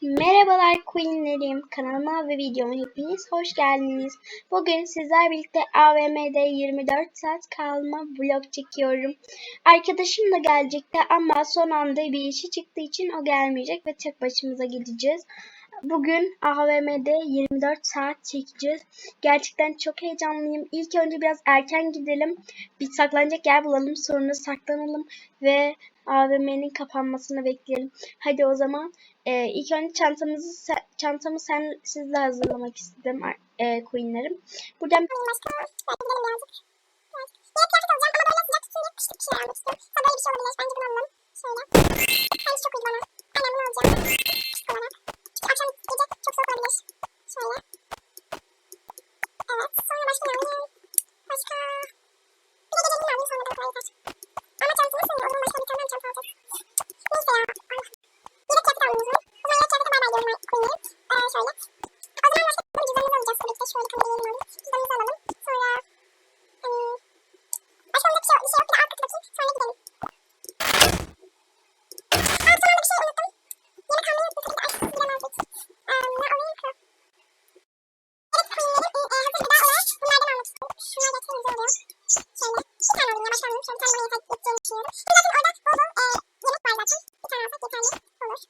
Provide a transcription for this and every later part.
Merhabalar Queenlerim. Kanalıma ve videoma hepiniz hoş geldiniz. Bugün sizler birlikte AVM'de 24 saat kalma vlog çekiyorum. Arkadaşım da gelecekti ama son anda bir işi çıktığı için o gelmeyecek ve tek başımıza gideceğiz. Bugün AVM'de 24 saat çekeceğiz. Gerçekten çok heyecanlıyım. İlk önce biraz erken gidelim. Bir saklanacak yer bulalım. Sonra saklanalım ve AVM'nin kapanmasını bekleyelim. Hadi o zaman e, ilk önce çantamızı çantamı sen sizle hazırlamak istedim e, Queen'lerim. Buradan şey. Şöyle. Hangisi çok uydu bana? Aynen bunu alacağım. Olarak. Çünkü akşam gece çok soğuk olabilir. Şöyle. Evet. Sonra başka ne? Bir tane alayım ya. Başka almayayım. Bir tane bana yeter, yeteceğini düşünüyorum. Şimdi zaten orada bol bol e, yemek var zaten. Bir tane alsak yeterli olur.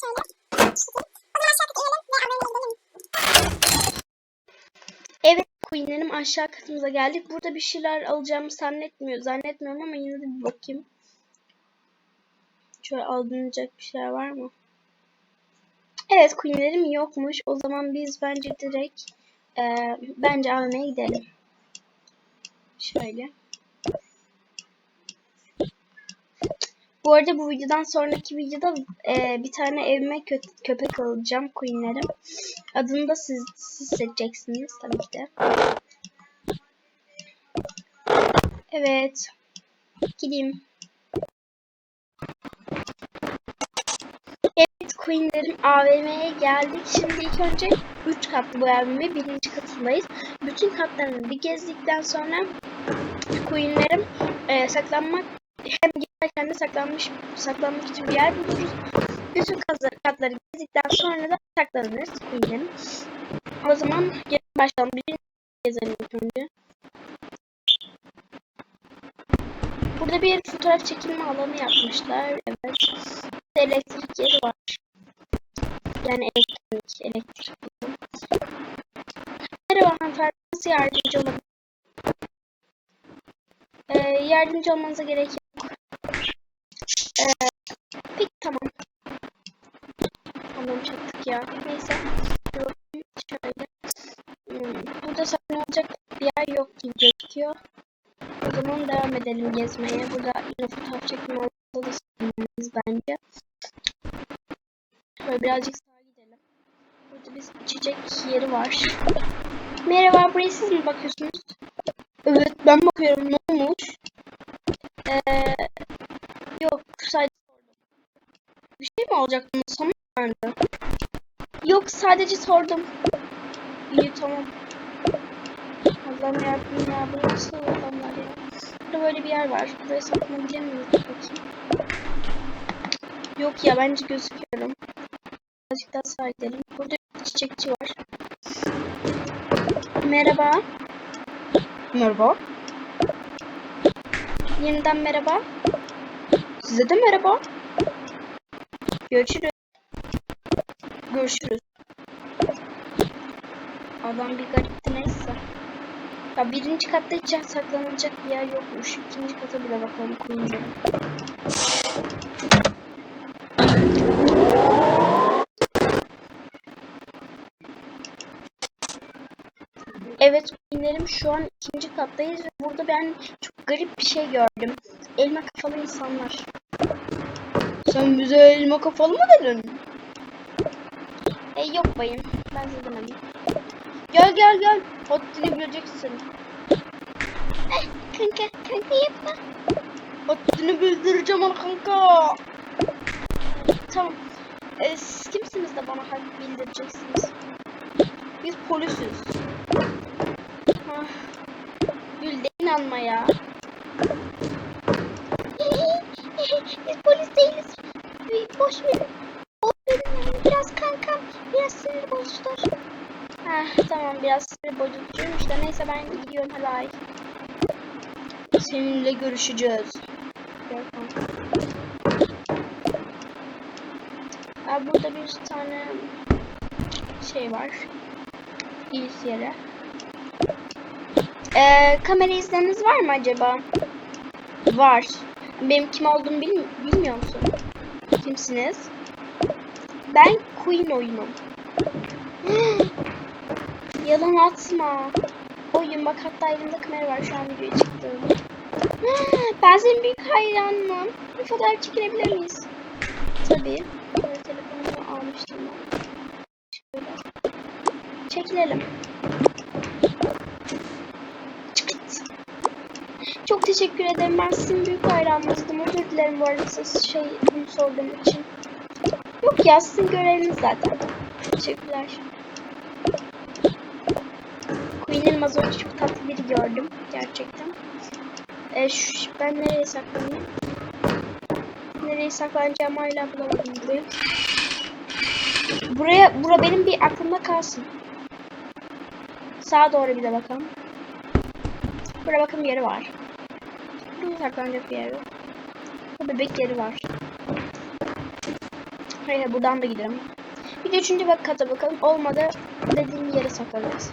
Şöyle. O zaman aşağı kata inelim ve AVM'ye gidelim. evet Queen'lerim aşağı katımıza geldik. Burada bir şeyler alacağımı zannetmiyor, zannetmiyorum ama yine de bir bakayım. Şöyle alınacak bir şeyler var mı? Evet Queen'lerim yokmuş. O zaman biz bence direkt e, bence AVM'ye gidelim. Şöyle. Bu arada bu videodan sonraki videoda e, bir tane evime kö- köpek alacağım Queen'lerim. Adını da siz, siz seçeceksiniz tabii ki de. Evet. Gideyim. Evet Queen'lerim AVM'ye geldik. Şimdi ilk önce 3 katlı bu AVM. Birinci katındayız. Bütün katlarını bir gezdikten sonra Queen'lerim e, saklanmak hem giderken de saklanmış saklanmak için bir yer buluruz. Bütün katları, gezdikten sonra da saklanırız Queen'lerim. O zaman gelin başlayalım. Birinci gezelim önce. Burada bir fotoğraf çekilme alanı yapmışlar. Evet. Elektrik yeri var. Yani elektronik, elektrik. Merhaba hanımefendi. Nasıl yardımcı olabilirim? Ee, yardımcı olmanıza gerek yok. Ee, peki tamam. Tamam çaktık ya. Neyse. Şöyle. Hmm, burada saklanacak bir yer yok gibi gözüküyor. O zaman devam edelim gezmeye. Burada yine fotoğraf çekme alanında da saklanmalıyız bence. Şöyle birazcık sağa gidelim. Burada bir içecek yeri var. Merhaba, buraya siz mi bakıyorsunuz? Evet, ben bakıyorum. Ne olmuş? Ee, sadece sordum. Bir şey mi olacak bunun sonu nerede? Yok, sadece sordum. İyi, tamam. Allah'ım yarabbim ya, bu nasıl adamlar ya? Burada böyle bir yer var. Buraya saklanabilir miyiz? Bakayım. Yok ya, bence gözüküyorum. Birazcık daha sağa gidelim. Burada bir çiçekçi var. Merhaba. Merhaba. Yeniden merhaba. Size de merhaba. Görüşürüz. Görüşürüz. Adam bir garipti neyse. Ya birinci katta hiç saklanılacak bir yer yokmuş. İkinci kata bile bakalım koyunca. Evet Queen'lerim şu an ikinci kattayız ve burada ben çok garip bir şey gördüm. Elma kafalı insanlar. Sen bize elma kafalı mı dedin? E yok bayım. Ben size demedim. Gel gel gel. Haddini bileceksin. Kanka, kanka yapma. Haddini bildireceğim ona kanka. Tamam. E, siz kimsiniz de bana hak bildireceksiniz? Biz polisiz. Ah. Gülde inanma ya. Biz polis değiliz boş verin. Boş verin biraz kankam biraz sinir bozucular. Heh tamam biraz sinir bozucuymuş da neyse ben gidiyorum hadi Seninle görüşeceğiz. Gel kanka. Abi burada bir tane şey var. İyiz yere. Ee, kamera izleriniz var mı acaba? Var. Benim kim olduğumu bil bilmiyor musun? Kimsiniz? Ben Queen oyunum. Yalan atma. Oyun bak hatta elimde kamera var şu an videoya çıktığım. Ben senin büyük hayranım. Bir fotoğraf çekilebilir miyiz? Tabii. Böyle telefonumu almıştım ben. Şöyle. Çekilelim. Teşekkür ederim. Ben sizin büyük hayranınızdım. Özür dilerim bu arada siz şey bunu sorduğum için. Yok ya sizin göreviniz zaten. Teşekkürler. Queen'in az çok tatlı biri gördüm. Gerçekten. E, şu, ben nereye saklanayım? Nereye saklanacağımı hala bulamadım burayı. Buraya, bura benim bir aklımda kalsın. Sağa doğru bir de bakalım. Burada bakın yeri var. Burada saklanacak bir yer yok. Bebek yeri var. Hayır buradan da gidelim. Bir de üçüncü bak kata bakalım. Olmadı dediğim yere saklanacağız.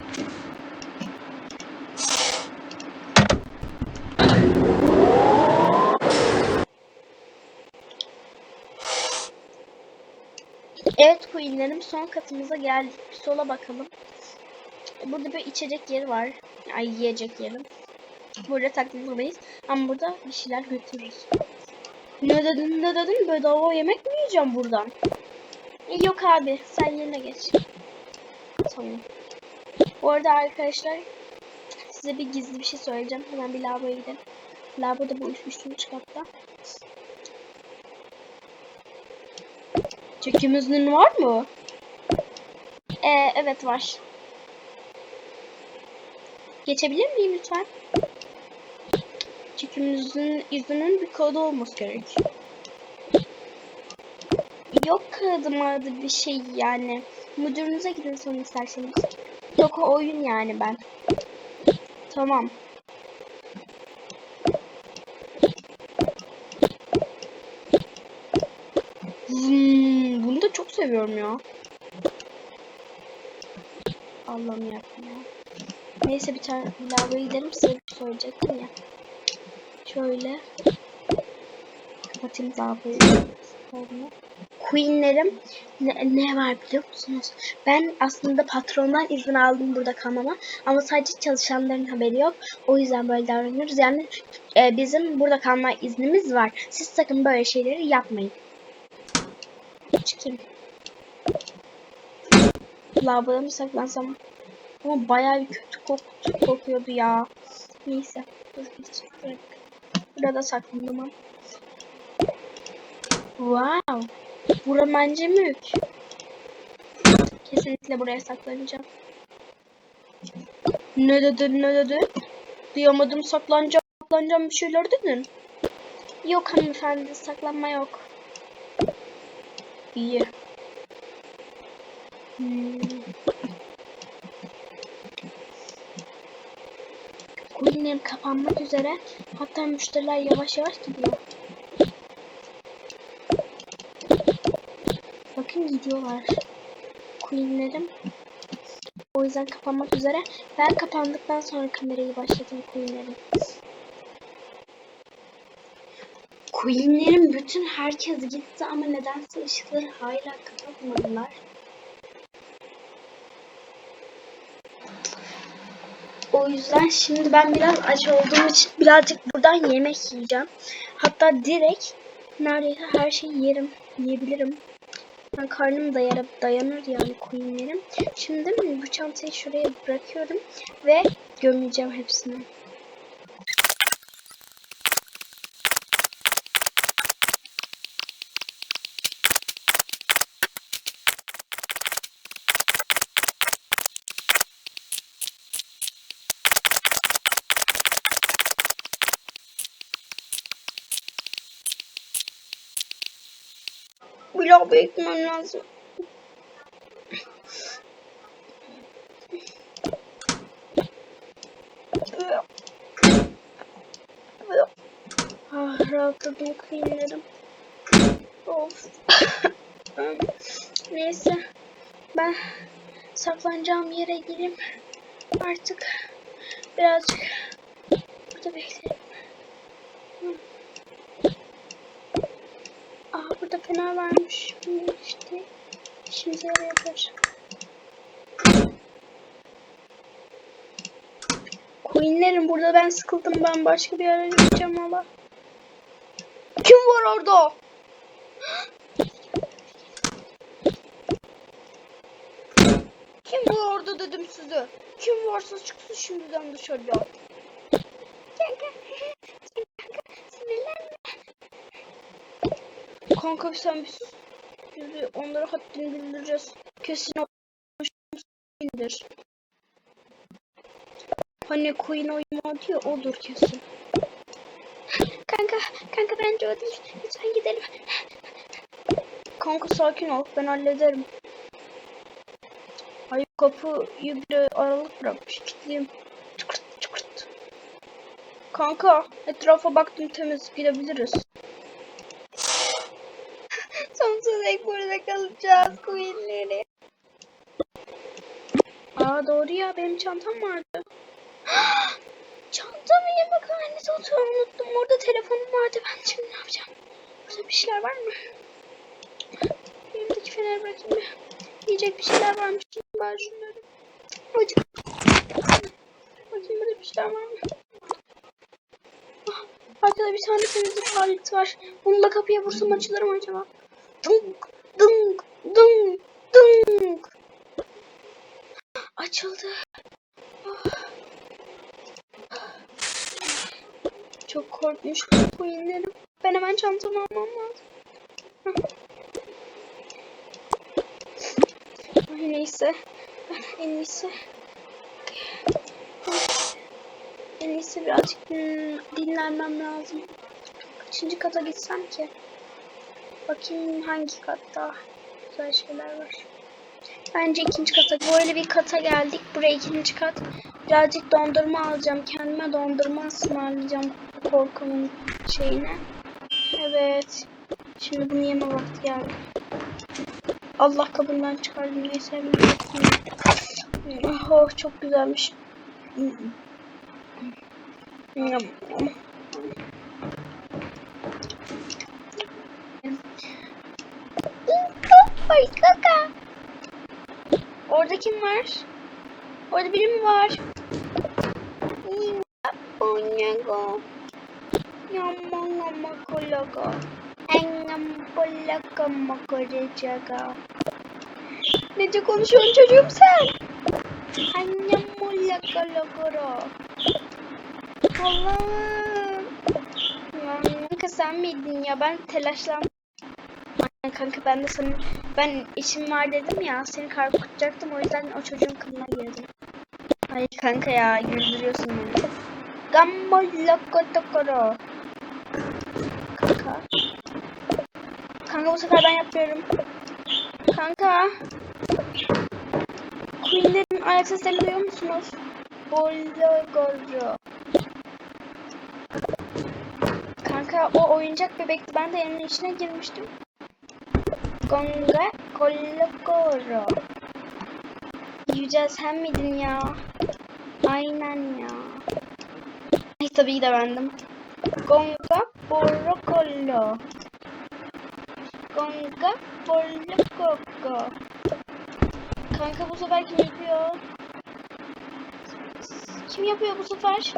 Evet Queen'lerim son katımıza geldik. Sola bakalım. Burada bir içecek yeri var. Ay yiyecek yerim. Burada takılmayız. Ama burada bir şeyler götürürüz. Ne dedin ne dedin? Bedava yemek mi yiyeceğim buradan? E, Yok abi sen yerine geç. Tamam. Bu arada arkadaşlar size bir gizli bir şey söyleyeceğim. Hemen bir lavaboya gidelim. Lavaboda bu üçüncü katta. Çekim izninin var mı? Ee, evet var. Geçebilir miyim lütfen? Çekimimizin izninin bir kodu olması gerek. Yok kağıdım adı bir şey yani. Müdürünüze gidin sonra isterseniz. Yok oyun yani ben. Tamam. Hmm, bunu da çok seviyorum ya. Allah'ım yarabbim ya. Neyse bir tane lavaboya gidelim size bir şey söyleyecektim ya. Şöyle. Kapatayım lavaboyu. Sonra. Queen'lerim ne, ne var biliyor musunuz? Ben aslında patrondan izin aldım burada kalmama ama sadece çalışanların haberi yok. O yüzden böyle davranıyoruz. Yani e, bizim burada kalma iznimiz var. Siz sakın böyle şeyleri yapmayın. Çıkayım. Lavaboya mı saklansam? Ama bayağı bir kötü koktu, kokuyordu ya. Neyse. Dur gideceğim. Burada saklandım ama. Wow. Bura bence mülk. Kesinlikle buraya saklanacağım. Ne dedin ne dedin? Duyamadım saklanacağım saklanacağım bir şeyler dedin. Yok hanımefendi saklanma yok. İyi. Hmm. Queen'lerim kapanmak üzere. Hatta müşteriler yavaş yavaş gidiyor. Bakın gidiyorlar. Queen'lerim. O yüzden kapanmak üzere. Ben kapandıktan sonra kamerayı başlatayım Queen'lerim. Queen'lerin bütün herkes gitti ama nedense ışıkları hala kapatmadılar. O yüzden şimdi ben biraz aç olduğum için birazcık buradan yemek yiyeceğim. Hatta direkt neredeyse her şeyi yerim, yiyebilirim. Ben karnım dayar, dayanır yani queenlerim. Şimdi bu çantayı şuraya bırakıyorum ve gömeceğim hepsini. lava ekmem lazım. Ah rahatladım kıyımlarım. Of. Neyse. Ben saklanacağım yere gireyim. Artık birazcık burada bekleyelim. Fener varmış. Hı, İşte işimize yarayabilir. Queenlerim burada ben sıkıldım. Ben başka bir yere gideceğim valla. Kim var orada? Kim var orada dedim size. Kim varsa çıksın şimdiden dışarıya. Kanka. Kanka sinirlenme. Kanka sen bir sus. Biz bir onlara haddini bildireceğiz. Kesin indir. Hani Queen oyunu diyor odur kesin. Kanka. Kanka bence o değil. Lütfen gidelim. Kanka sakin ol ben hallederim. Hayır kapıyı bile aralık bırakmış kilitliyim. Çıkırt çıkırt. Kanka etrafa baktım temiz gidebiliriz. Sonsuza dek burada kalacağız Queen'leri. Aa doğru ya benim çantam vardı. Çantamı yemekhanede oturup unuttum. Orada telefonum vardı. Ben şimdi ne yapacağım? Burada bir şeyler var mı? Elimdeki feneri bırakayım bir. Yiyecek bir şeyler varmış. Ben şunları. Hocam. Bakayım burada bir şeyler var mı? Ah, Arkada bir tane temizlik aleti var. Bununla kapıya vursam açılır mı acaba? Dunk, dunk, dunk, dunk. Açıldı. Çok korkmuştum bu inlerim. Ben hemen çantamı almam lazım. Ay neyse. En iyisi. En iyisi birazcık din- dinlenmem lazım. Kaçıncı kata gitsem ki? Bakayım hangi katta güzel şeyler var. Bence ikinci kata. Böyle bir kata geldik. Buraya ikinci kat. Birazcık dondurma alacağım. Kendime dondurma ısmarlayacağım. Korkunun şeyine. Evet. Şimdi bunu yeme vakti geldi. Allah kabından çıkardım. Neyse. Oh çok güzelmiş. Ay kaka. Orada kim var? Orada biri mi var? Onyago. Yama yama kolaga. Engam polaka makorejaga. Nece konuşuyorsun çocuğum sen? Annem polaka logoro. Allah'ım. Ya kanka sen miydin ya? Ben telaşlandım. Kanka ben de senin ben işim var dedim ya seni korkutacaktım o yüzden o çocuğun kılına girdim. Ay kanka ya güldürüyorsun beni. Gambo loco tokoro. Kanka. Kanka bu sefer ben yapıyorum. Kanka. Queen'lerin ayak seslerini duyuyor musunuz? Bologoro. Kanka o oyuncak bebekti. Ben de elimin içine girmiştim. Gonga Kolokoro. Yücel sen miydin ya? Aynen ya. Ay tabii ki de bendim. Gonga Borokolo. Gonga Borokoko. Kanka bu sefer kim yapıyor? Kim yapıyor bu sefer?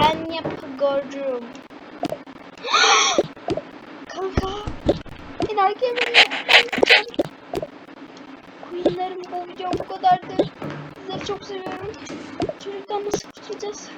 Ben yapıyorum. Kanka. Ben yapacağım. Queenlerimi kovacağım bu kadardı. Sizleri çok seviyorum. Çocuktan nasıl kurtulacağız?